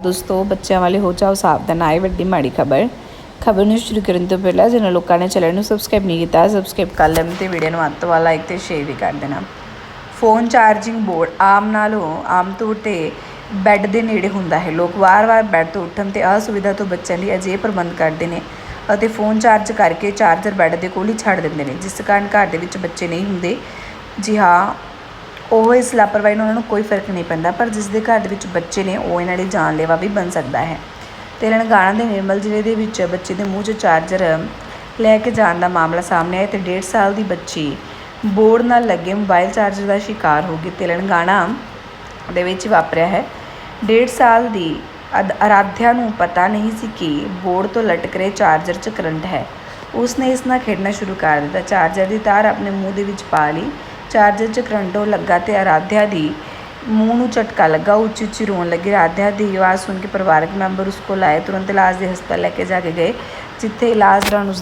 ਦੋਸਤੋ, ਬੱਚਿਆਂ ਵਾਲੇ ਹੋ ਜਾਓ ਸਾਵਧਾਨ ਆਏ ਵੱਡੀ ਮਾੜੀ ਖਬਰ। ਖਬਰ ਨੂੰ ਸ਼ੁਰੂ ਕਰਨ ਤੋਂ ਪਹਿਲਾਂ ਜਿਹਨਾਂ ਲੋਕਾਂ ਨੇ ਚੈਨਲ ਨੂੰ ਸਬਸਕ੍ਰਾਈਬ ਨਹੀਂ ਕੀਤਾ, ਸਬਸਕ੍ਰਾਈਬ ਕਰ ਲੈਣ ਤੇ ਵੀਡੀਓ ਨੂੰ ਅੱਤ ਵਾਲਾ ਲਾਈਕ ਤੇ ਸ਼ੇਅਰ ਵੀ ਕਰ ਦੇਣਾ। ਫੋਨ ਚਾਰਜਿੰਗ ਬੋਰਡ ਆਮ ਨਾਲੋਂ ਆਮ ਤੌਰ ਤੇ ਬੈੱਡ ਦੇ ਨੇੜੇ ਹੁੰਦਾ ਹੈ। ਲੋਕ ਵਾਰ-ਵਾਰ ਬੈੱਡ ਤੋਂ ਉੱਠਣ ਤੇ ਅਸੁਵਿਧਾ ਤੋਂ ਬਚਣ ਲਈ ਅਜਿਹੇ ਪ੍ਰਬੰਧ ਕਰਦੇ ਨੇ ਅਤੇ ਫੋਨ ਚਾਰਜ ਕਰਕੇ ਚਾਰਜਰ ਬੈੱਡ ਦੇ ਕੋਲ ਹੀ ਛੱਡ ਦਿੰਦੇ ਨੇ, ਜਿਸ ਕਾਰਨ ਘਰ ਦੇ ਵਿੱਚ ਬੱਚੇ ਨਹੀਂ ਹੁੰਦੇ। ਜੀ ਹਾਂ ਉਹ ਇਸ ਲਾਪਰਵਾਹੀ ਨਾਲ ਉਹਨਾਂ ਨੂੰ ਕੋਈ ਫ਼ਰਕ ਨਹੀਂ ਪੈਂਦਾ, ਪਰ ਜਿਸ ਦੇ ਘਰ ਦੇ ਵਿੱਚ ਬੱਚੇ ਨੇ, ਉਹ ਇਹਨਾਂ ਲਈ ਜਾਨਲੇਵਾ ਵੀ ਬਣ ਸਕਦਾ ਹੈ। ਤੇਲੰਗਾਨਾ ਦੇ ਨਿਰਮਲ ਜ਼ਿਲ੍ਹੇ ਦੇ ਵਿੱਚ ਬੱਚੇ ਦੇ ਮੂੰਹ 'ਚ ਚਾਰਜਰ ਲੈ ਕੇ ਜਾਣ ਦਾ ਮਾਮਲਾ ਸਾਹਮਣੇ ਆਇਆ ਤੇ 1.5 ਸਾਲ ਦੀ ਬੱਚੀ ਬੋਰਡ ਨਾਲ ਲੱਗੇ ਮੋਬਾਈਲ ਚਾਰਜਰ ਦਾ ਸ਼ਿਕਾਰ ਹੋ ਗਈ ਤੇਲੰਗਾਨਾ ਦੇ ਵਿੱਚ ਵਾਪਰਿਆ ਹੈ। 1.5 ਸਾਲ ਦੀ ਅਦ- ਅਰਾਧਿਆ ਨੂੰ ਪਤਾ ਨਹੀਂ ਸੀ ਕਿ ਬੋਰਡ ਤੋਂ ਲਟਕ ਰਹੇ ਚਾਰਜਰ 'ਚ ਕਰੰਟ ਹੈ। ਉਸਨੇ ਇਸ ਨਾਲ ਖੇਡਣਾ ਸ਼ੁਰੂ ਕਰ ਦਿੱਤਾ। ਚਾਰਜਰ ਦੀ ਤਾਰ ਆਪਣੇ ਮੂੰਹ ਦੇ ਵਿੱਚ ਪਾ ਲਈ ਚਾਰਜਰ 'ਚ ਕਰੰਟ ਲੱਗਾ ਤੇ ਆਰਾਧਿਆ ਦੀ ਮੂੰਹ ਨੂੰ ਝਟਕਾ ਲੱਗਾ, ਉੱਚੀ ਉੱਚੀ ਰੋਣ ਲੱਗੀ। ਅਰਾਧਿਆ ਦੀ ਆਵਾਜ਼ ਸੁਣ ਕੇ ਪਰਿਵਾਰਕ ਮੈਂਬਰ ਉਸ ਕੋਲ ਆਏ, ਤੁਰੰਤ ਇਲਾਜ ਦੇ ਹਸਪਤਾਲ ਲੈ ਕੇ ਜਾ ਕੇ ਗਏ, ਜਿੱਥੇ ਇਲਾਜ ਦੌਰਾਨ ਉਸ